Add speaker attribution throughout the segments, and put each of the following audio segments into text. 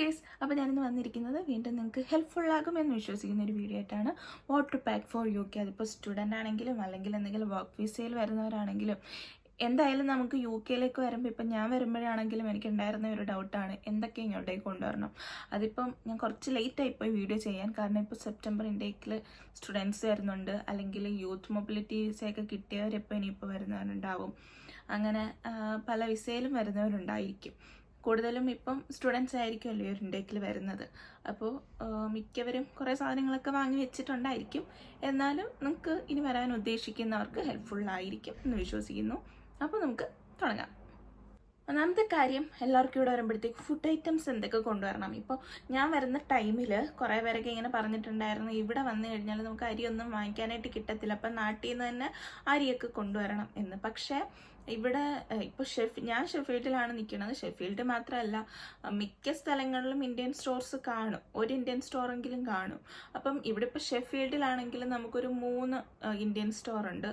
Speaker 1: Guys അപ്പോൾ ഞാനിന്ന് വന്നിരിക്കുന്നത് വീണ്ടും നിങ്ങൾക്ക് ഹെൽപ്ഫുൾ എന്ന് വിശ്വസിക്കുന്ന ഒരു വീഡിയോ ആയിട്ടാണ്. Water pack for U K അതിപ്പോൾ സ്റ്റുഡന്റ് ആണെങ്കിലും അല്ലെങ്കിൽ എന്തെങ്കിലും വർക്ക് വിസയിൽ വരുന്നവരാണെങ്കിലും എന്തായാലും നമുക്ക് യു കെയിലേക്ക് വരുമ്പോൾ ഇപ്പം ഞാൻ വരുമ്പോഴാണെങ്കിലും എനിക്ക് ഉണ്ടായിരുന്ന ഒരു ഡൗട്ടാണ് എന്തൊക്കെ ഇങ്ങോട്ടേക്ക് കൊണ്ടുവരണം? അതിപ്പം ഞാൻ കുറച്ച് ലേറ്റ് ആയിപ്പോയി വീഡിയോ ചെയ്യാൻ. കാരണം ഇപ്പോൾ സെപ്റ്റംബർ ഇൻടേക്കിൽ സ്റ്റുഡൻസ് വരുന്നുണ്ട്. അല്ലെങ്കിൽ യൂത്ത് മൊബിലിറ്റി വിസയൊക്കെ കിട്ടിയവരിപ്പോൾ ഇനിയിപ്പോൾ വരുന്നവരുണ്ടാവും. അങ്ങനെ പല വിസയിലും വരുന്നവരുണ്ടായിരിക്കും. കൂടുതലും ഇപ്പം സ്റ്റുഡൻസ് ആയിരിക്കുമല്ലോ അല്ലേ ഒരു ഇൻടേക്കിൽ വരുന്നത്. അപ്പോൾ മിക്കവരും കുറേ സാധനങ്ങളൊക്കെ വാങ്ങി വെച്ചിട്ടുണ്ടായിരിക്കും. എന്നാലും നമുക്ക് ഇനി വരാൻ ഉദ്ദേശിക്കുന്നവർക്ക് ഹെൽപ്ഫുൾ ആയിരിക്കും എന്ന് വിശ്വസിക്കുന്നു. അപ്പോൾ നമുക്ക് തുടങ്ങാം. ഒന്നാമത്തെ കാര്യം എല്ലാവർക്കും ഇവിടെ വരുമ്പോഴത്തേക്ക് ഫുഡ് ഐറ്റംസ് എന്തൊക്കെ കൊണ്ടുവരണം. ഇപ്പോൾ ഞാൻ വരുന്ന ടൈമിൽ കുറേ പേരൊക്കെ ഇങ്ങനെ പറഞ്ഞിട്ടുണ്ടായിരുന്നു ഇവിടെ വന്നു കഴിഞ്ഞാൽ നമുക്ക് അരിയൊന്നും വാങ്ങിക്കാനായിട്ട് കിട്ടത്തില്ല. അപ്പം നാട്ടിൽ നിന്ന് തന്നെ അരിയൊക്കെ കൊണ്ടുവരണം എന്ന്. പക്ഷേ ഇവിടെ ഇപ്പോൾ ഷെഫ് ഞാൻ ഷെഫീൽഡിലാണ് നിൽക്കുന്നത്. ഷെഫീൽഡ് മാത്രമല്ല മിക്ക സ്ഥലങ്ങളിലും ഇന്ത്യൻ സ്റ്റോർസ് കാണും. ഒരു ഇന്ത്യൻ സ്റ്റോറെങ്കിലും കാണും. അപ്പം ഇവിടെ ഇപ്പോൾ ഷെഫീൽഡിലാണെങ്കിലും നമുക്കൊരു മൂന്ന് ഇന്ത്യൻ സ്റ്റോറുണ്ട്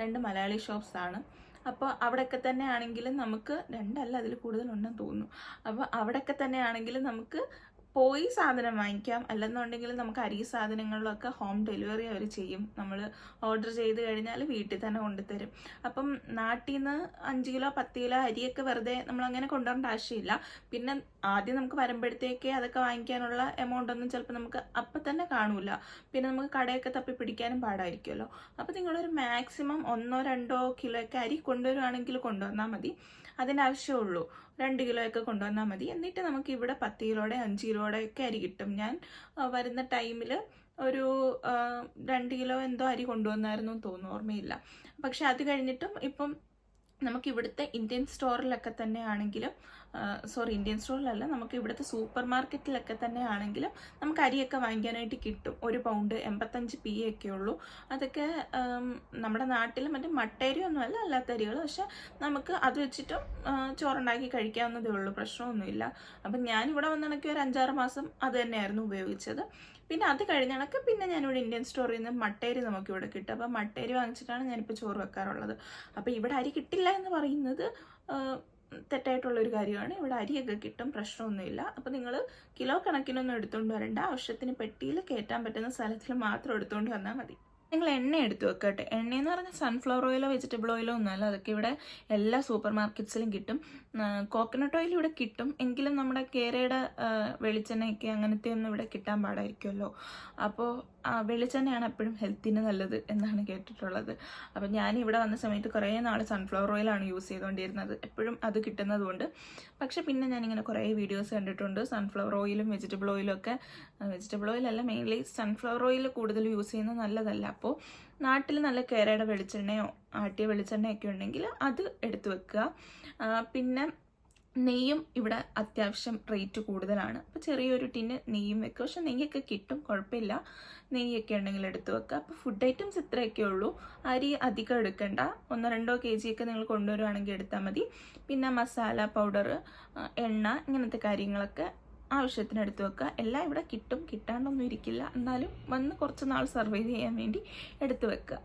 Speaker 1: രണ്ട് മലയാളി ഷോപ്സാണ് അപ്പോൾ അവിടെയൊക്കെ തന്നെ ആണെങ്കിലും നമുക്ക് രണ്ടല്ല അതിൽ കൂടുതലുണ്ടെന്ന് തോന്നുന്നു. അപ്പോൾ അവിടെയൊക്കെ തന്നെ ആണെങ്കിലും നമുക്ക് പോയി സാധനം വാങ്ങിക്കാം. അല്ലെന്നുണ്ടെങ്കിൽ നമുക്ക് അരി സാധനങ്ങളിലൊക്കെ ഹോം ഡെലിവറി അവർ ചെയ്യും. നമ്മൾ ഓർഡർ ചെയ്ത് കഴിഞ്ഞാൽ വീട്ടിൽ തന്നെ കൊണ്ടുതരും. അപ്പം നാട്ടിൽ നിന്ന് അഞ്ച് കിലോ പത്ത് കിലോ അരിയൊക്കെ വെറുതെ നമ്മൾ അങ്ങനെ കൊണ്ടുവരേണ്ട ആവശ്യമില്ല. പിന്നെ ആദ്യം നമുക്ക് വരുമ്പോഴത്തേക്ക് അതൊക്കെ വാങ്ങിക്കാനുള്ള എമൗണ്ട് ഒന്നും ചിലപ്പോൾ നമുക്ക് അപ്പം തന്നെ കാണൂല. പിന്നെ നമുക്ക് കടയൊക്കെ തപ്പി പിടിക്കാനും പാടായിരിക്കുമല്ലോ. അപ്പോൾ നിങ്ങളൊരു മാക്സിമം ഒന്നോ രണ്ടോ കിലോയൊക്കെ അരി കൊണ്ടുവരുവാണെങ്കിൽ കൊണ്ടുവന്നാൽ മതി. അതിന്റെ ആവശ്യമുള്ളൂ. രണ്ട് കിലോ ഒക്കെ കൊണ്ടുവന്നാൽ മതി. എന്നിട്ട് നമുക്ക് ഇവിടെ പത്ത് കിലോടെ അഞ്ച് കിലോടെ ഒക്കെ അരി കിട്ടും. ഞാൻ വരുന്ന ടൈമിൽ ഒരു രണ്ട് കിലോ എന്തോ അരി കൊണ്ടുവന്നായിരുന്നു തോന്നുന്നു. ഓർമ്മയില്ല. പക്ഷെ അത് കഴിഞ്ഞിട്ടും ഇപ്പം നമുക്ക് ഇവിടുത്തെ ഇന്ത്യൻ സ്റ്റോറിലൊക്കെ തന്നെ ആണെങ്കിലും സോറി ഇന്ത്യൻ സ്റ്റോറിലല്ല നമുക്ക് ഇവിടുത്തെ സൂപ്പർ മാർക്കറ്റിലൊക്കെ തന്നെ ആണെങ്കിലും നമുക്ക് അരിയൊക്കെ വാങ്ങിക്കാനായിട്ട് കിട്ടും. ഒരു പൗണ്ട് എൺപത്തഞ്ച് പി ഒക്കെ ഉള്ളൂ. അതൊക്കെ നമ്മുടെ നാട്ടിൽ മറ്റേ മട്ടരി ഒന്നുമല്ല അല്ലാത്ത അരികൾ പക്ഷെ നമുക്ക് അത് വെച്ചിട്ടും ചോറുണ്ടാക്കി കഴിക്കാവുന്നതേ ഉള്ളൂ. പ്രശ്നമൊന്നുമില്ല. അപ്പം ഇവിടെ വന്നിണക്കി ഒരു അഞ്ചാറ് മാസം അത് തന്നെയായിരുന്നു ഉപയോഗിച്ചത്. പിന്നെ അത് കഴിഞ്ഞണക്ക് പിന്നെ ഞാനിവിടെ ഇന്ത്യൻ സ്റ്റോറിൽ നിന്ന് മട്ടേരി നമുക്കിവിടെ കിട്ടും. അപ്പം മട്ടേരി വാങ്ങിച്ചിട്ടാണ് ഞാനിപ്പോൾ ചോറ് വെക്കാറുള്ളത്. അപ്പോൾ ഇവിടെ അരി കിട്ടില്ല എന്ന് പറയുന്നത് തെറ്റായിട്ടുള്ളൊരു കാര്യമാണ്. ഇവിടെ അരിയൊക്കെ കിട്ടും പ്രശ്നമൊന്നുമില്ല. അപ്പോൾ നിങ്ങൾ കിലോ കണക്കിനൊന്നും എടുത്തുകൊണ്ട് വരണ്ട. ആവശ്യത്തിന് പെട്ടിയിൽ കയറ്റാൻ പറ്റുന്ന സ്ഥലത്തിൽ മാത്രം എടുത്തുകൊണ്ട് വന്നാൽ മതി. നിങ്ങൾ എണ്ണ എടുത്തു വെക്കട്ടെ. എണ്ണയെന്ന് പറഞ്ഞാൽ സൺഫ്ലവർ ഓയിലോ വെജിറ്റബിൾ ഓയിലോ ഒന്നുമല്ല അതൊക്കെ ഇവിടെ എല്ലാ സൂപ്പർ മാർക്കറ്റ്സിലും കിട്ടും. കോക്കനട്ട് ഓയിൽ ഇവിടെ കിട്ടും. എങ്കിലും നമ്മുടെ കേരയുടെ വെളിച്ചെണ്ണയൊക്കെ അങ്ങനത്തെ ഒന്നും ഇവിടെ കിട്ടാൻ പാടായിരിക്കുമല്ലോ. അപ്പോൾ വെളിച്ചെണ്ണയാണ് എപ്പോഴും ഹെൽത്തിന് നല്ലത് എന്നാണ് കേട്ടിട്ടുള്ളത്. അപ്പം ഞാൻ ഇവിടെ വന്ന സമയത്ത് കുറേ നാൾ സൺഫ്ലവർ ഓയിലാണ് യൂസ് ചെയ്തുകൊണ്ടിരുന്നത് എപ്പോഴും അത് കിട്ടുന്നതുകൊണ്ട്. പക്ഷെ പിന്നെ ഞാനിങ്ങനെ കുറേ വീഡിയോസ് കണ്ടിട്ടുണ്ട്. സൺഫ്ലവർ ഓയിലും വെജിറ്റബിൾ ഓയിലും ഒക്കെ. വെജിറ്റബിൾ ഓയിലല്ല മെയിൻലി സൺഫ്ലവർ ഓയിൽ കൂടുതൽ യൂസ് ചെയ്യുന്നത് നല്ലതല്ല. അപ്പോൾ നാട്ടിൽ നല്ല കേരയുടെ വെളിച്ചെണ്ണയോ ആട്ടിയ വെളിച്ചെണ്ണയൊക്കെ ഉണ്ടെങ്കിൽ അത് എടുത്തു വെക്കുക. പിന്നെ നെയ്യും ഇവിടെ അത്യാവശ്യം റേറ്റ് കൂടുതലാണ്. അപ്പോൾ ചെറിയൊരു ടിന് നെയ്യും വെക്കുക പക്ഷെ നെയ്യൊക്കെ കിട്ടും കുഴപ്പമില്ല. നെയ്യൊക്കെ ഉണ്ടെങ്കിൽ എടുത്തു വെക്കുക. അപ്പോൾ ഫുഡ് ഐറ്റംസ് ഇത്രയൊക്കെ ഉള്ളൂ. അരി അധികം എടുക്കണ്ട. ഒന്നോ രണ്ടോ കെ ജി ഒക്കെ നിങ്ങൾ കൊണ്ടുവരുവാണെങ്കിൽ എടുത്താൽ മതി. പിന്നെ മസാല പൗഡർ എണ്ണ ഇങ്ങനത്തെ കാര്യങ്ങളൊക്കെ ആവശ്യത്തിന് എടുത്തു വെക്കുക. എല്ലാം ഇവിടെ കിട്ടും. കിട്ടാണ്ടൊന്നും ഇരിക്കില്ല. എന്നാലും വന്ന് കുറച്ച് നാൾ സർവൈവ് ചെയ്യാൻ വേണ്ടി എടുത്തു വെക്കുക.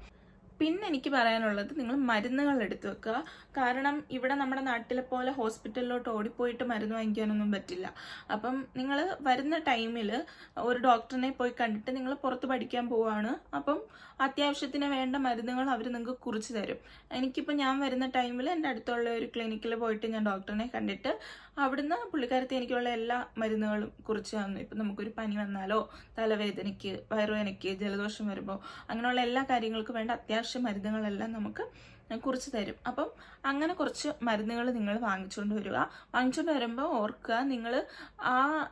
Speaker 1: പിന്നെ എനിക്ക് പറയാനുള്ളത് നിങ്ങൾ മരുന്നുകൾ എടുത്തു വെക്കുക. കാരണം ഇവിടെ നമ്മുടെ നാട്ടിലെ പോലെ ഹോസ്പിറ്റലിലോട്ട് ഓടിപ്പോയിട്ട് മരുന്ന് വാങ്ങിക്കാനൊന്നും പറ്റില്ല. അപ്പം നിങ്ങൾ വരുന്ന ടൈമിൽ ഒരു ഡോക്ടറിനെ പോയി കണ്ടിട്ട് നിങ്ങൾ പുറത്ത് പഠിക്കാൻ പോവാണ്. അപ്പം അത്യാവശ്യത്തിന് വേണ്ട മരുന്നുകൾ അവർ നിങ്ങൾക്ക് കുറിച്ച് തരും. എനിക്കിപ്പോൾ ഞാൻ വരുന്ന ടൈമിൽ എന്റെ അടുത്തുള്ള ഒരു ക്ലിനിക്കിൽ പോയിട്ട് ഞാൻ ഡോക്ടറിനെ കണ്ടിട്ട് അവിടുന്ന് പുള്ളിക്കാരത്തെ എനിക്കുള്ള എല്ലാ മരുന്നുകളും കുറിച്ച് തന്നു. ഇപ്പം നമുക്കൊരു പനി വന്നാലോ തലവേദനയ്ക്ക് വയറുവേദനയ്ക്ക് ജലദോഷം വരുമ്പോൾ അങ്ങനെയുള്ള എല്ലാ കാര്യങ്ങൾക്കും വേണ്ട അത്യാവശ്യ മരുന്നുകളെല്ലാം നമുക്ക് കുറിച്ച് തരും. അപ്പം അങ്ങനെ കുറച്ച് മരുന്നുകൾ നിങ്ങൾ വാങ്ങിച്ചുകൊണ്ട് വരിക. വാങ്ങിച്ചുകൊണ്ട് വരുമ്പോൾ ഓർക്കുക നിങ്ങൾ ആ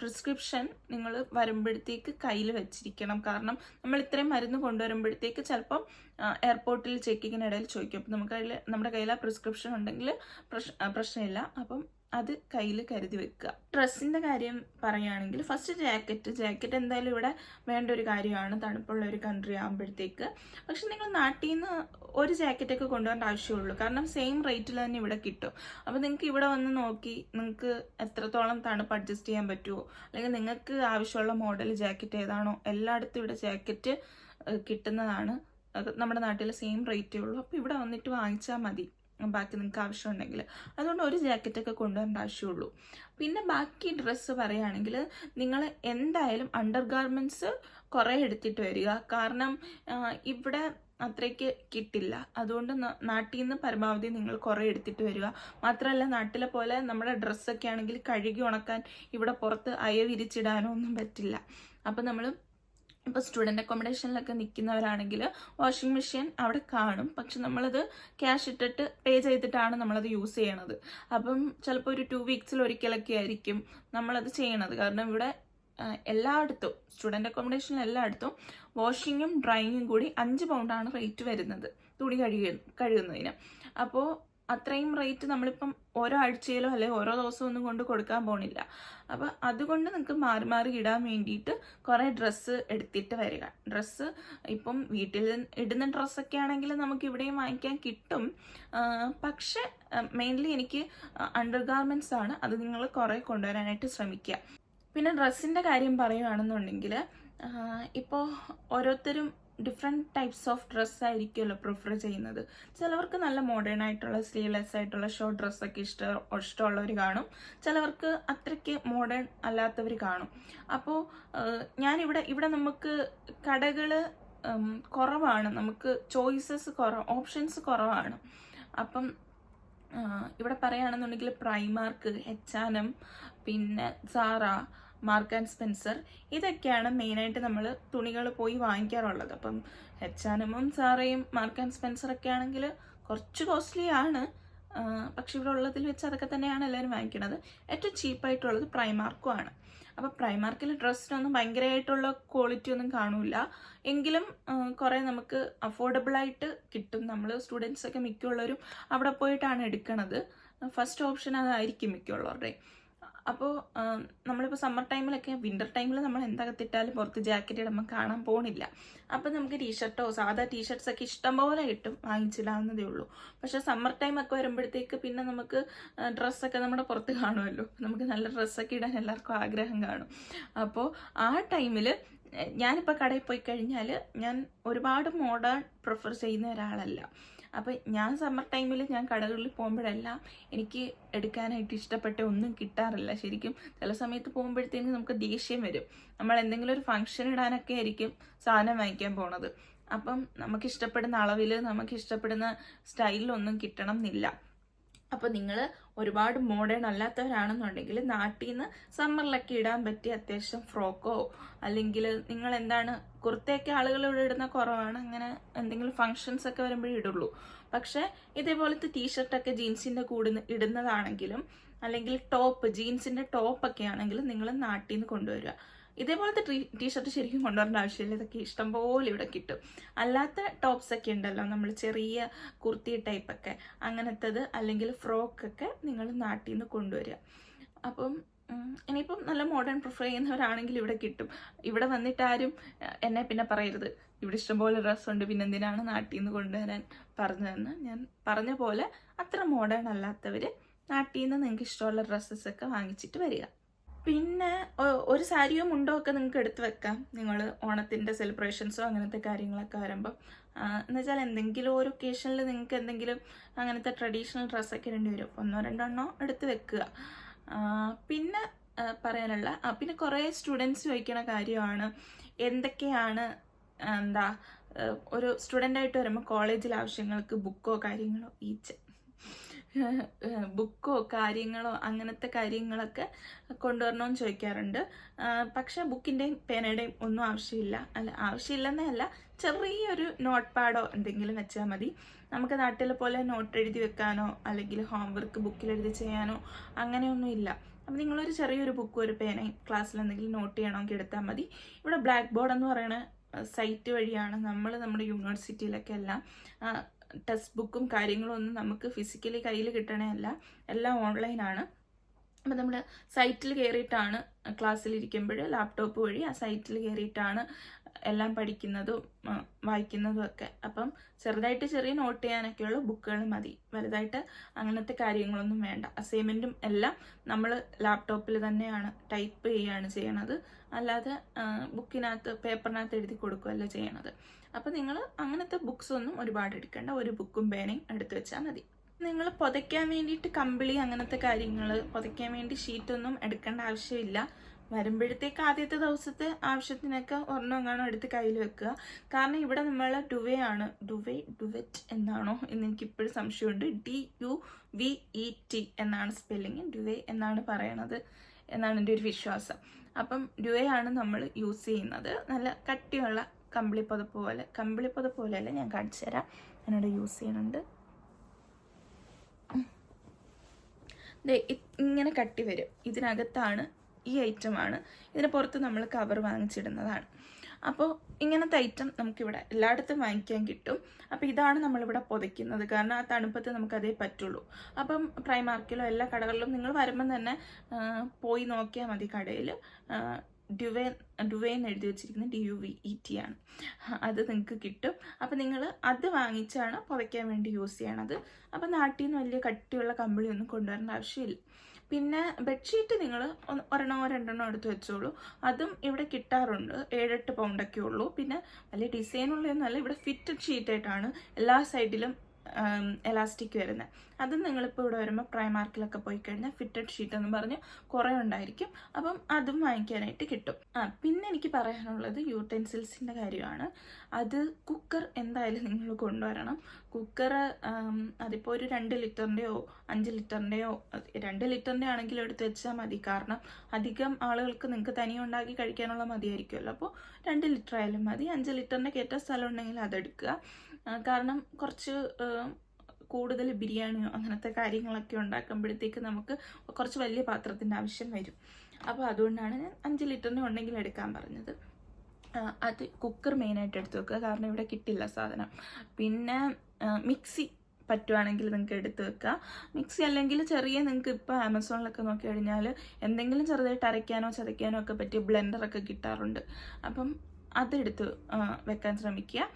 Speaker 1: പ്രിസ്ക്രിപ്ഷൻ നിങ്ങൾ വരുമ്പോഴത്തേക്ക് കയ്യിൽ വെച്ചിരിക്കണം. കാരണം നമ്മൾ ഇത്രയും മരുന്ന് കൊണ്ടുവരുമ്പോഴത്തേക്ക് ചിലപ്പം എയർപോർട്ടിൽ ചെക്കിങ്ങിനിടയിൽ ചോദിക്കും. അപ്പം നമുക്ക് അതിൽ നമ്മുടെ കയ്യിൽ ആ പ്രിസ്ക്രിപ്ഷൻ ഉണ്ടെങ്കിൽ പ്രശ് പ്രശ്നമില്ല. അപ്പം അത് കയ്യിൽ കരുതി വെക്കുക. ഡ്രസ്സിന്റെ കാര്യം പറയുകയാണെങ്കിൽ ഫസ്റ്റ് ജാക്കറ്റ് ജാക്കറ്റ് എന്തായാലും ഇവിടെ വേണ്ട ഒരു കാര്യമാണ്. തണുപ്പുള്ള ഒരു കൺട്രി ആകുമ്പോഴത്തേക്ക് പക്ഷെ നിങ്ങൾ നാട്ടിൽ നിന്ന് ഒരു ജാക്കറ്റൊക്കെ കൊണ്ടുപോകേണ്ട ആവശ്യമുള്ളൂ. കാരണം സെയിം റേറ്റിൽ തന്നെ ഇവിടെ കിട്ടും. അപ്പോൾ നിങ്ങൾക്ക് ഇവിടെ വന്ന് നോക്കി നിങ്ങൾക്ക് എത്രത്തോളം തണുപ്പ് അഡ്ജസ്റ്റ് ചെയ്യാൻ പറ്റുമോ അല്ലെങ്കിൽ നിങ്ങൾക്ക് ആവശ്യമുള്ള മോഡൽ ജാക്കറ്റ് ഏതാണോ എല്ലായിടത്തും ഇവിടെ ജാക്കറ്റ് കിട്ടുന്നതാണ്. നമ്മുടെ നാട്ടിൽ സെയിം റേറ്റേ ഉള്ളൂ. അപ്പോൾ ഇവിടെ വന്നിട്ട് വാങ്ങിച്ചാൽ മതി. ബാക്കി നിങ്ങൾക്ക് ആവശ്യമുണ്ടെങ്കിൽ അതുകൊണ്ട് ഒരു ജാക്കറ്റൊക്കെ കൊണ്ടുവരേണ്ട ആവശ്യമുള്ളൂ. പിന്നെ ബാക്കി ഡ്രസ്സ് പറയുകയാണെങ്കിൽ നിങ്ങൾ എന്തായാലും അണ്ടർ ഗാർമെന്റ്സ് കുറേ എടുത്തിട്ട് വരിക. കാരണം ഇവിടെ അത്രയ്ക്ക് കിട്ടില്ല. അതുകൊണ്ട് നാട്ടിൽ നിന്ന് പരമാവധി നിങ്ങൾ കുറേ എടുത്തിട്ട് വരിക. മാത്രമല്ല നാട്ടിലെ പോലെ നമ്മുടെ ഡ്രസ്സൊക്കെ ആണെങ്കിൽ കഴുകി ഉണക്കാൻ ഇവിടെ പുറത്ത് അയ വിരിച്ചിടാനോ ഒന്നും പറ്റില്ല. അപ്പം നമ്മൾ ഇപ്പോൾ സ്റ്റുഡന്റ് അക്കോമഡേഷനിലൊക്കെ നിൽക്കുന്നവരാണെങ്കിൽ വാഷിംഗ് മെഷീൻ അവിടെ കാണും. പക്ഷെ നമ്മളത് ക്യാഷ് ഇട്ടിട്ട് പേ ചെയ്തിട്ടാണ് നമ്മളത് യൂസ് ചെയ്യണത്. അപ്പം ചിലപ്പോൾ ഒരു ടു വീക്സിൽ ഒരിക്കലൊക്കെ ആയിരിക്കും നമ്മളത് ചെയ്യണത്. കാരണം ഇവിടെ എല്ലായിടത്തും സ്റ്റുഡന്റ് അക്കോമഡേഷനിൽ എല്ലായിടത്തും വാഷിങ്ങും ഡ്രൈയിങ്ങും കൂടി അഞ്ച് പൗണ്ടാണ് റേറ്റ് വരുന്നത്. തുണി കഴുകി കഴുകുന്നതിന്. അപ്പോൾ അത്രയും റേറ്റ് നമ്മളിപ്പം ഓരോ ആഴ്ചയിലോ അല്ലെങ്കിൽ ഓരോ ദിവസവും ഒന്നും കൊണ്ട് കൊടുക്കാൻ പോണില്ല. അപ്പോൾ അതുകൊണ്ട് നിങ്ങൾക്ക് മാറി മാറി ഇടാൻ വേണ്ടിയിട്ട് കുറേ ഡ്രസ്സ് എടുത്തിട്ട് വരിക. ഡ്രസ്സ് ഇപ്പം വീട്ടിൽ ഇടുന്ന ഡ്രസ്സൊക്കെ ആണെങ്കിൽ നമുക്ക് ഇവിടെയും വാങ്ങിക്കാൻ കിട്ടും. പക്ഷെ മെയിൻലി എനിക്ക് അണ്ടർ ഗാർമെന്റ്സ് ആണ്. അത് നിങ്ങൾ കുറേ കൊണ്ടുവരാനായിട്ട് ശ്രമിക്കുക പിന്നെ ഡ്രസ്സിന്റെ കാര്യം പറയുകയാണെന്നുണ്ടെങ്കിൽ ഇപ്പോൾ ഓരോരുത്തരും ഡിഫറെന്റ് ടൈപ്സ് ഓഫ് ഡ്രസ്സ് ആയിരിക്കുമല്ലോ പ്രിഫർ ചെയ്യുന്നത്. ചിലവർക്ക് നല്ല മോഡേൺ ആയിട്ടുള്ള സ്ലീവ്ലെസ് ആയിട്ടുള്ള ഷോർട്ട് ഡ്രസ്സൊക്കെ ഇഷ്ട ഇഷ്ടമുള്ളവർ കാണും. ചിലവർക്ക് അത്രയ്ക്ക് മോഡേൺ അല്ലാത്തവർ കാണും. അപ്പോൾ ഞാനിവിടെ ഇവിടെ നമുക്ക് കടകൾ കുറവാണ്. നമുക്ക് ചോയ്സസ് കുറവ് ഓപ്ഷൻസ് കുറവാണ്. അപ്പം ഇവിടെ പറയുകയാണെന്നുണ്ടെങ്കിൽ പ്രൈമാർക്ക് എച്ച് ആൻ എം പിന്നെ സാറ മാർക്ക് ആൻഡ് സ്പെൻസർ ഇതൊക്കെയാണ് മെയിനായിട്ട് നമ്മൾ തുണികൾ പോയി വാങ്ങിക്കാറുള്ളത്. അപ്പം എച്ച് സാറയും മാർക്ക് ആൻഡ് സ്പെൻസർ ഒക്കെ ആണെങ്കിൽ കുറച്ച് കോസ്റ്റ്ലി ആണ്. പക്ഷെ ഇവിടെ ഉള്ളതിൽ വെച്ച് അതൊക്കെ തന്നെയാണ് എല്ലാവരും വാങ്ങിക്കുന്നത്. ഏറ്റവും ചീപ്പായിട്ടുള്ളത് പ്രൈമാർക്കും ആണ്. അപ്പോൾ പ്രൈമാർക്കിൽ ഡ്രസ്സിനൊന്നും ഭയങ്കരമായിട്ടുള്ള ക്വാളിറ്റി ഒന്നും കാണില്ല എങ്കിലും കുറേ നമുക്ക് അഫോർഡബിളായിട്ട് കിട്ടും. നമ്മൾ സ്റ്റുഡൻസൊക്കെ മിക്കുള്ളവരും അവിടെ പോയിട്ടാണ് എടുക്കുന്നത് ഫസ്റ്റ് ഓപ്ഷൻ അതായിരിക്കും മിക്കുള്ളവരുടെ അപ്പോൾ നമ്മളിപ്പോൾ സമ്മർ ടൈമിലൊക്കെ വിന്റർ ടൈമിൽ നമ്മൾ എന്തൊക്കെ പുറത്ത് ജാക്കറ്റ് ഇടുമ്പോൾ കാണാൻ പോണില്ല. അപ്പോൾ നമുക്ക് ടീഷർട്ടോ സാധാ ടീഷർട്ട്സൊക്കെ ഇഷ്ടംപോലെ ഇഷ്ടം പോലെ കിട്ടും വാങ്ങിച്ചിടാവുന്നതേ ഉള്ളൂ. പക്ഷേ സമ്മർ ടൈമൊക്കെ വരുമ്പോഴത്തേക്ക് പിന്നെ നമുക്ക് ഡ്രസ്സൊക്കെ നമ്മുടെ പുറത്ത് കാണുമല്ലോ നമുക്ക് നല്ല ഡ്രസ്സൊക്കെ ഇടാൻ എല്ലാവർക്കും ആഗ്രഹം കാണും. അപ്പോൾ ആ ടൈമിൽ ഞാനിപ്പോൾ കടയിൽ പോയി കഴിഞ്ഞാൽ ഞാൻ ഒരുപാട് മോഡേൺ പ്രിഫർ ചെയ്യുന്ന ഒരാളല്ല. അപ്പോൾ ഞാൻ സമ്മർ ടൈമിൽ ഞാൻ കടകളിൽ പോകുമ്പോഴെല്ലാം എനിക്ക് എടുക്കാനായിട്ട് ഇഷ്ടപ്പെട്ട ഒന്നും കിട്ടാറില്ല. ശരിക്കും ചില സമയത്ത് പോകുമ്പോഴത്തേക്കും നമുക്ക് ദേഷ്യം വരും. നമ്മൾ എന്തെങ്കിലും ഒരു ഫംഗ്ഷൻ ഇടാനൊക്കെ ആയിരിക്കും സാധനം വാങ്ങിക്കാൻ പോണത്. അപ്പം നമുക്ക് ഇഷ്ടപ്പെടുന്ന അളവിൽ നമുക്ക് ഇഷ്ടപ്പെടുന്ന സ്റ്റൈലിലൊന്നും കിട്ടണം എന്നില്ല. അപ്പോൾ നിങ്ങൾ ഒരുപാട് മോഡേൺ അല്ലാത്തവരാണെന്നുണ്ടെങ്കിൽ നാട്ടിൽ നിന്ന് സമ്മറിലൊക്കെ ഇടാൻ പറ്റിയ അത്യാവശ്യം ഫ്രോക്കോ അല്ലെങ്കിൽ നിങ്ങൾ എന്താണ് കുർത്തയൊക്കെ ആളുകൾ ഇവിടെ ഇടുന്ന കുറവാണ് അങ്ങനെ എന്തെങ്കിലും ഫങ്ഷൻസ് ഒക്കെ വരുമ്പോഴേ ഇടുള്ളൂ. പക്ഷേ ഇതേപോലത്തെ ടീഷർട്ടൊക്കെ ജീൻസിന്റെ കൂടെ ഇടുന്നതാണെങ്കിലും അല്ലെങ്കിൽ ടോപ്പ് ജീൻസിന്റെ ടോപ്പ് ഒക്കെ ആണെങ്കിലും നിങ്ങൾ നാട്ടിൽ നിന്ന് കൊണ്ടുവരിക. ഇതേപോലത്തെ ട്രീ ടീഷർട്ട് ശരിക്കും കൊണ്ടുവരേണ്ട ആവശ്യമില്ല. ഇതൊക്കെ ഇഷ്ടംപോലെ ഇവിടെ കിട്ടും. അല്ലാത്ത ടോപ്സ് ഒക്കെ ഉണ്ടല്ലോ നമ്മൾ ചെറിയ കുർത്തി ടൈപ്പൊക്കെ അങ്ങനത്തത് അല്ലെങ്കിൽ ഫ്രോക്കൊക്കെ നിങ്ങൾ നാട്ടിൽ നിന്ന് കൊണ്ടുവരിക. അപ്പം ഇനിയിപ്പം നല്ല മോഡേൺ പ്രിഫർ ചെയ്യുന്നവരാണെങ്കിൽ ഇവിടെ കിട്ടും. ഇവിടെ വന്നിട്ട് ആരും എന്നെ പിന്നെ പറയരുത്. ഇവിടെ ഇഷ്ടംപോലെ ഡ്രസ്സുണ്ട് പിന്നെ എന്തിനാണ് നാട്ടിൽ നിന്ന് കൊണ്ടുവരാൻ പറഞ്ഞതെന്ന് ഞാൻ പറഞ്ഞ പോലെ അത്ര മോഡേൺ അല്ലാത്തവർ നാട്ടിൽ നിന്ന് നിങ്ങൾക്ക് ഇഷ്ടമുള്ള ഡ്രസ്സസ് ഒക്കെ വാങ്ങിച്ചിട്ട് വരിക. പിന്നെ ഒരു സാരിയോ മുണ്ടോ ഒക്കെ നിങ്ങൾക്ക് എടുത്ത് വെക്കാം. നിങ്ങൾ ഓണത്തിന്റെ സെലിബ്രേഷൻസോ അങ്ങനത്തെ കാര്യങ്ങളൊക്കെ വരുമ്പം. എന്ന് വെച്ചാൽ എന്തെങ്കിലും ഒരു ഒക്കേഷനിൽ നിങ്ങൾക്ക് എന്തെങ്കിലും അങ്ങനത്തെ ട്രഡീഷണൽ ഡ്രസ്സൊക്കെ ഇടേണ്ടി വരും. ഒന്നോ രണ്ടെണ്ണോ എടുത്ത് വെക്കുക. പിന്നെ പറയാനുള്ള പിന്നെ കുറേ സ്റ്റുഡൻസ് ചോദിക്കുന്ന കാര്യമാണ്. എന്തൊക്കെയാണ് എന്താ ഒരു സ്റ്റുഡന്റായിട്ട് വരുമ്പോൾ കോളേജിൽ ആവശ്യങ്ങൾക്ക് ബുക്കോ കാര്യങ്ങളോ ഈച്ച് ബുക്കോ കാര്യങ്ങളോ അങ്ങനത്തെ കാര്യങ്ങളൊക്കെ കൊണ്ടുവരണമെന്ന് ചോദിക്കാറുണ്ട്. പക്ഷെ ബുക്കിന്റെയും പേനയുടെയും ഒന്നും ആവശ്യമില്ല. അല്ല ആവശ്യമില്ലെന്നല്ല ചെറിയൊരു നോട്ട് പാഡോ എന്തെങ്കിലും വെച്ചാൽ മതി. നമുക്ക് നാട്ടിലെ പോലെ നോട്ട് എഴുതി വെക്കാനോ അല്ലെങ്കിൽ ഹോംവർക്ക് ബുക്കിൽ എഴുതി ചെയ്യാനോ അങ്ങനെയൊന്നും ഇല്ല. അപ്പം നിങ്ങളൊരു ചെറിയൊരു ബുക്കും ഒരു പേനയും ക്ലാസ്സിൽ എന്തെങ്കിലും നോട്ട് ചെയ്യണമെങ്കിൽ എടുത്താൽ മതി. ഇവിടെ ബ്ലാക്ക് ബോർഡ് എന്ന് പറയുന്ന സൈറ്റ് വഴിയാണ് നമ്മൾ നമ്മുടെ യൂണിവേഴ്സിറ്റിയിലൊക്കെ എല്ലാം ടെക്സ്റ്റ് ബുക്കും കാര്യങ്ങളും ഒന്നും നമുക്ക് ഫിസിക്കലി കയ്യിൽ കിട്ടണേയല്ല. എല്ലാം ഓൺലൈനാണ് അപ്പം നമ്മൾ സൈറ്റിൽ കയറിയിട്ടാണ് ക്ലാസ്സിലിരിക്കുമ്പോൾ ലാപ്ടോപ്പ് വഴി ആ സൈറ്റിൽ കയറിയിട്ടാണ് എല്ലാം പഠിക്കുന്നതും വായിക്കുന്നതും ഒക്കെ. അപ്പം ചെറുതായിട്ട് ചെറിയ നോട്ട് ചെയ്യാനൊക്കെയുള്ള ബുക്കുകൾ മതി. വലുതായിട്ട് അങ്ങനത്തെ കാര്യങ്ങളൊന്നും വേണ്ട. അസൈൻമെന്റും എല്ലാം നമ്മൾ ലാപ്ടോപ്പിൽ തന്നെയാണ് ടൈപ്പ് ചെയ്യുകയാണ് ചെയ്യണത്. അല്ലാതെ ബുക്കിനകത്ത് പേപ്പറിനകത്ത് എഴുതി കൊടുക്കുകയല്ല ചെയ്യണത്. അപ്പം നിങ്ങൾ അങ്ങനത്തെ ബുക്സ് ഒന്നും ഒരുപാട് എടുക്കേണ്ട. ഒരു ബുക്കും പേനയും എടുത്ത് വെച്ചാൽ മതി. നിങ്ങൾ പുതയ്ക്കാൻ വേണ്ടിയിട്ട് കമ്പിളി അങ്ങനത്തെ കാര്യങ്ങൾ പുതയ്ക്കാൻ വേണ്ടി ഷീറ്റൊന്നും എടുക്കേണ്ട ആവശ്യമില്ല. വരുമ്പോഴത്തേക്ക് ആദ്യത്തെ ദിവസത്തെ ആവശ്യത്തിനൊക്കെ ഒരെണ്ണം എങ്ങാനും എടുത്ത് കയ്യിൽ വെക്കുക. കാരണം ഇവിടെ നമ്മൾ ഡുവേ ആണ്. ഡുവേ ഡുവെറ്റ് എന്നാണോ എന്ന് എനിക്ക് ഇപ്പോഴും സംശയമുണ്ട്. D U V E T എന്നാണ് സ്പെല്ലിങ് ഡുവേ എന്നാണ് പറയണത് എന്നാണ് എന്റെ ഒരു വിശ്വാസം. അപ്പം ഡുവേ ആണ് നമ്മൾ യൂസ് ചെയ്യുന്നത്. നല്ല കട്ടിയുള്ള കമ്പിളിപ്പുതപ്പ് പോലെ കമ്പിളിപ്പുതപ്പ് പോലെയല്ല ഞാൻ കാണിച്ചു തരാം. ഞാനിവിടെ യൂസ് ചെയ്യുന്നുണ്ട്. ഇങ്ങനെ കട്ടി വരും. ഇതിനകത്താണ് ഈ ഐറ്റമാണ് ഇതിന് പുറത്ത് നമ്മൾ കവർ വാങ്ങിച്ചിടുന്നതാണ്. അപ്പോൾ ഇങ്ങനത്തെ ഐറ്റം നമുക്കിവിടെ എല്ലായിടത്തും വാങ്ങിക്കാൻ കിട്ടും. അപ്പോൾ ഇതാണ് നമ്മളിവിടെ പുതയ്ക്കുന്നത്. കാരണം ആ തണുപ്പത്ത് നമുക്കതേ പറ്റുള്ളൂ. അപ്പം പ്രൈമാർക്കിലോ എല്ലാ കടകളിലും നിങ്ങൾ വരുമ്പം തന്നെ പോയി നോക്കിയാൽ മതി കടയിൽ ഡ്യുവേ ഡുവേ എന്ന് എഴുതി വെച്ചിരിക്കുന്നത് D U V E T ആണ്. അത് നിങ്ങൾക്ക് കിട്ടും. അപ്പം നിങ്ങൾ അത് വാങ്ങിച്ചാണ് പുതയ്ക്കാൻ വേണ്ടി യൂസ് ചെയ്യണത്. അപ്പം നാട്ടിൽ നിന്ന് വലിയ കട്ടിയുള്ള കമ്പിളിയൊന്നും കൊണ്ടുവരേണ്ട ആവശ്യമില്ല. പിന്നെ ബെഡ്ഷീറ്റ് നിങ്ങൾ ഒരെണ്ണമോ രണ്ടെണ്ണോ എടുത്ത് വെച്ചോളൂ. അതും ഇവിടെ കിട്ടാറുണ്ട്. ഏഴെട്ട് പൗണ്ടൊക്കെ ഉള്ളൂ. പിന്നെ വലിയ ഡിസൈനുള്ളതെന്നല്ല ഇവിടെ ഫിറ്റഡ് ഷീറ്റായിട്ടാണ് എല്ലാ സൈഡിലും എലാസ്റ്റിക് വരുന്നത് അത് നിങ്ങളിപ്പോൾ ഇവിടെ വരുമ്പോൾ പ്രൈമാർക്കിലൊക്കെ പോയി കഴിഞ്ഞാൽ ഫിറ്റഡ് ഷീറ്റ് എന്ന് പറഞ്ഞ് കുറേ ഉണ്ടായിരിക്കും. അപ്പം അതും വാങ്ങിക്കാനായിട്ട് കിട്ടും. ആ പിന്നെ എനിക്ക് പറയാനുള്ളത് യൂട്ടെൻസിൽസിന്റെ കാര്യമാണ്. അത് കുക്കർ എന്തായാലും നിങ്ങൾ കൊണ്ടുവരണം. കുക്കർ അതിപ്പോൾ ഒരു രണ്ട് ലിറ്ററിന്റെയോ അഞ്ച് ലിറ്ററിന്റെയോ രണ്ട് ലിറ്ററിന്റെ ആണെങ്കിലും എടുത്ത് വെച്ചാൽ മതി. കാരണം അധികം ആളുകൾക്ക് നിങ്ങൾക്ക് തനിയെ ഉണ്ടാക്കി കഴിക്കാനുള്ള മതിയായിരിക്കുമല്ലോ. അപ്പോൾ രണ്ട് ലിറ്റർ ആയാലും മതി. അഞ്ച് ലിറ്ററിന്റെ കയറ്റ സ്ഥലം ഉണ്ടെങ്കിൽ അതെടുക്കുക. കാരണം കുറച്ച് കൂടുതൽ ബിരിയാണിയോ അങ്ങനത്തെ കാര്യങ്ങളൊക്കെ ഉണ്ടാക്കുമ്പോഴത്തേക്ക് നമുക്ക് കുറച്ച് വലിയ പാത്രത്തിന്റെ ആവശ്യം വരും. അപ്പോൾ അതുകൊണ്ടാണ് ഞാൻ അഞ്ച് ലിറ്ററിന് ഉണ്ടെങ്കിൽ എടുക്കാൻ പറഞ്ഞത്. അത് കുക്കർ മെയിനായിട്ട് എടുത്ത് വെക്കുക. കാരണം ഇവിടെ കിട്ടില്ല സാധനം. പിന്നെ മിക്സി പറ്റുവാണെങ്കിൽ നിങ്ങൾക്ക് എടുത്ത് വെക്കുക മിക്സി അല്ലെങ്കിൽ ചെറിയ നിങ്ങൾക്ക് ഇപ്പോൾ ആമസോണിലൊക്കെ നോക്കി കഴിഞ്ഞാൽ എന്തെങ്കിലും ചെറുതായിട്ട് അരയ്ക്കാനോ ചതയ്ക്കാനോ ഒക്കെ പറ്റിയ ബ്ലെൻഡറൊക്കെ കിട്ടാറുണ്ട്. അപ്പം അതെടുത്ത് വെക്കാൻ ശ്രമിക്കുക.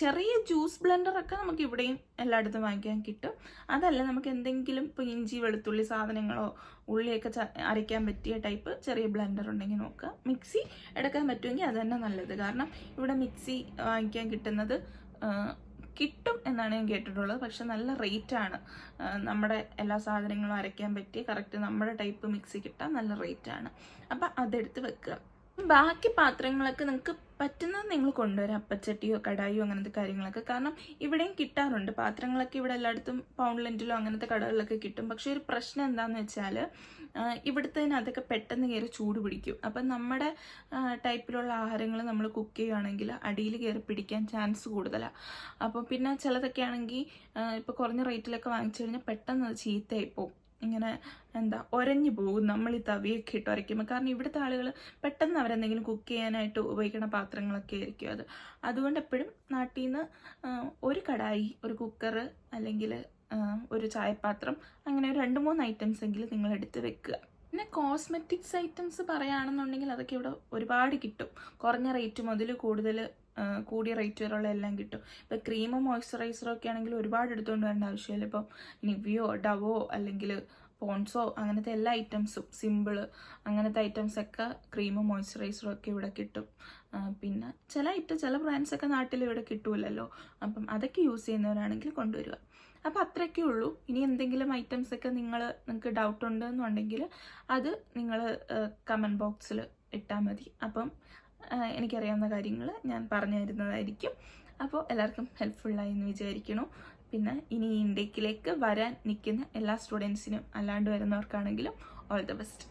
Speaker 1: ചെറിയ ജ്യൂസ് ബ്ലെൻഡറൊക്കെ നമുക്ക് ഇവിടെയും എല്ലായിടത്തും വാങ്ങിക്കാൻ കിട്ടും. അതല്ല നമുക്ക് എന്തെങ്കിലും ഇപ്പോൾ ഇഞ്ചി വെളുത്തുള്ളി സാധനങ്ങളോ ഉള്ളിയൊക്കെ അരയ്ക്കാൻ പറ്റിയ ടൈപ്പ് ചെറിയ ബ്ലെൻഡർ ഉണ്ടെങ്കിൽ നോക്കുക. മിക്സി എടുക്കാൻ പറ്റുമെങ്കിൽ അത് തന്നെ നല്ലത്. കാരണം ഇവിടെ മിക്സി വാങ്ങിക്കാൻ കിട്ടുന്നത് കിട്ടും എന്നാണ് ഞാൻ കേട്ടിട്ടുള്ളത്. പക്ഷെ നല്ല റേറ്റ് ആണ്. നമ്മുടെ എല്ലാ സാധനങ്ങളും അരയ്ക്കാൻ പറ്റിയ കറക്റ്റ് നമ്മുടെ ടൈപ്പ് മിക്സി കിട്ടാൻ നല്ല റേറ്റ് ആണ്. അപ്പം അതെടുത്ത് വെക്കുക. ബാക്കി പാത്രങ്ങളൊക്കെ നിങ്ങൾക്ക് പറ്റുന്നത് നിങ്ങൾ കൊണ്ടുവരാം. അപ്പച്ചട്ടിയോ കടായിയോ അങ്ങനത്തെ കാര്യങ്ങളൊക്കെ. കാരണം ഇവിടെയും കിട്ടാറുണ്ട്. പാത്രങ്ങളൊക്കെ ഇവിടെ എല്ലായിടത്തും പൗണ്ട്ലൻഡിലോ അങ്ങനത്തെ കടകളിലൊക്കെ കിട്ടും. പക്ഷേ ഒരു പ്രശ്നം എന്താണെന്ന് വെച്ചാൽ ഇവിടുത്തതിനകത്തൊക്കെ പെട്ടെന്ന് കയറി ചൂട് പിടിക്കും. അപ്പം നമ്മുടെ ടൈപ്പിലുള്ള ആഹാരങ്ങൾ നമ്മൾ കുക്ക് ചെയ്യുകയാണെങ്കിൽ അടിയിൽ കയറി പിടിക്കാൻ ചാൻസ് കൂടുതലാണ് അപ്പോൾ പിന്നെ ചിലതൊക്കെ ആണെങ്കിൽ ഇപ്പോൾ കുറഞ്ഞ റേറ്റിലൊക്കെ വാങ്ങിച്ചു കഴിഞ്ഞാൽ പെട്ടെന്ന് അത് ചീത്തയായി പോകും. ഇങ്ങനെ എന്താ ഒരഞ്ഞു പോകും. നമ്മൾ ഈ തവിയൊക്കെ ഇട്ട് ഉരയ്ക്കുമ്പോൾ കാരണം ഇവിടുത്തെ ആളുകൾ പെട്ടെന്ന് അവരെന്തെങ്കിലും കുക്ക് ചെയ്യാനായിട്ട് ഉപയോഗിക്കുന്ന പാത്രങ്ങളൊക്കെ ആയിരിക്കും അത്. അതുകൊണ്ട് എപ്പോഴും നാട്ടിൽ നിന്ന് ഒരു കടായി ഒരു കുക്കർ അല്ലെങ്കിൽ ഒരു ചായപാത്രം അങ്ങനെ രണ്ട് മൂന്ന് ഐറ്റംസ് എങ്കിലും നിങ്ങൾ എടുത്ത് വെക്കുക. പിന്നെ കോസ്മെറ്റിക്സ് ഐറ്റംസ് പറയുകയാണെന്നുണ്ടെങ്കിൽ അതൊക്കെ ഇവിടെ ഒരുപാട് കിട്ടും. കുറഞ്ഞ റേറ്റ് മുതൽ കൂടുതൽ കൂടിയ റേറ്റ് വരെയുള്ള എല്ലാം കിട്ടും. ഇപ്പോൾ ക്രീമും മോയ്സ്ചറൈസറും ഒക്കെ ആണെങ്കിൽ ഒരുപാട് എടുത്തുകൊണ്ട് വരേണ്ട ആവശ്യമില്ല. ഇപ്പം നിവിയോ ഡവോ അല്ലെങ്കിൽ പോൺസോ അങ്ങനത്തെ എല്ലാ ഐറ്റംസും സിമ്പിൾ അങ്ങനത്തെ ഐറ്റംസ് ഒക്കെ ക്രീമും മോയ്സ്ചറൈസറും ഒക്കെ ഇവിടെ കിട്ടും. പിന്നെ ചില ഐറ്റം ചില ബ്രാൻഡ്സൊക്കെ നാട്ടിൽ ഇവിടെ കിട്ടൂലല്ലോ. അപ്പം അതൊക്കെ യൂസ് ചെയ്യുന്നവരാണെങ്കിൽ കൊണ്ടുവരിക. അപ്പം അത്രയൊക്കെ ഉള്ളൂ. ഇനി എന്തെങ്കിലും ഐറ്റംസ് ഒക്കെ നിങ്ങൾ നിങ്ങൾക്ക് ഡൗട്ട് ഉണ്ടെന്നുണ്ടെങ്കിൽ അത് നിങ്ങൾ കമന്റ് ബോക്സിൽ ഇട്ടാൽ മതി. അപ്പം എനിക്കറിയാവുന്ന കാര്യങ്ങൾ ഞാൻ പറഞ്ഞു തരുന്നതായിരിക്കും. അപ്പോൾ എല്ലാവർക്കും ഹെൽപ്ഫുള്ളായി എന്ന് വിചാരിക്കുന്നു. പിന്നെ ഇനി ഇൻഡേക്കിലേക്ക് വരാൻ നിൽക്കുന്ന എല്ലാ സ്റ്റുഡൻസിനും അല്ലാണ്ട് വരുന്നവർക്കാണെങ്കിലും ഓൾ ദ ബെസ്റ്റ്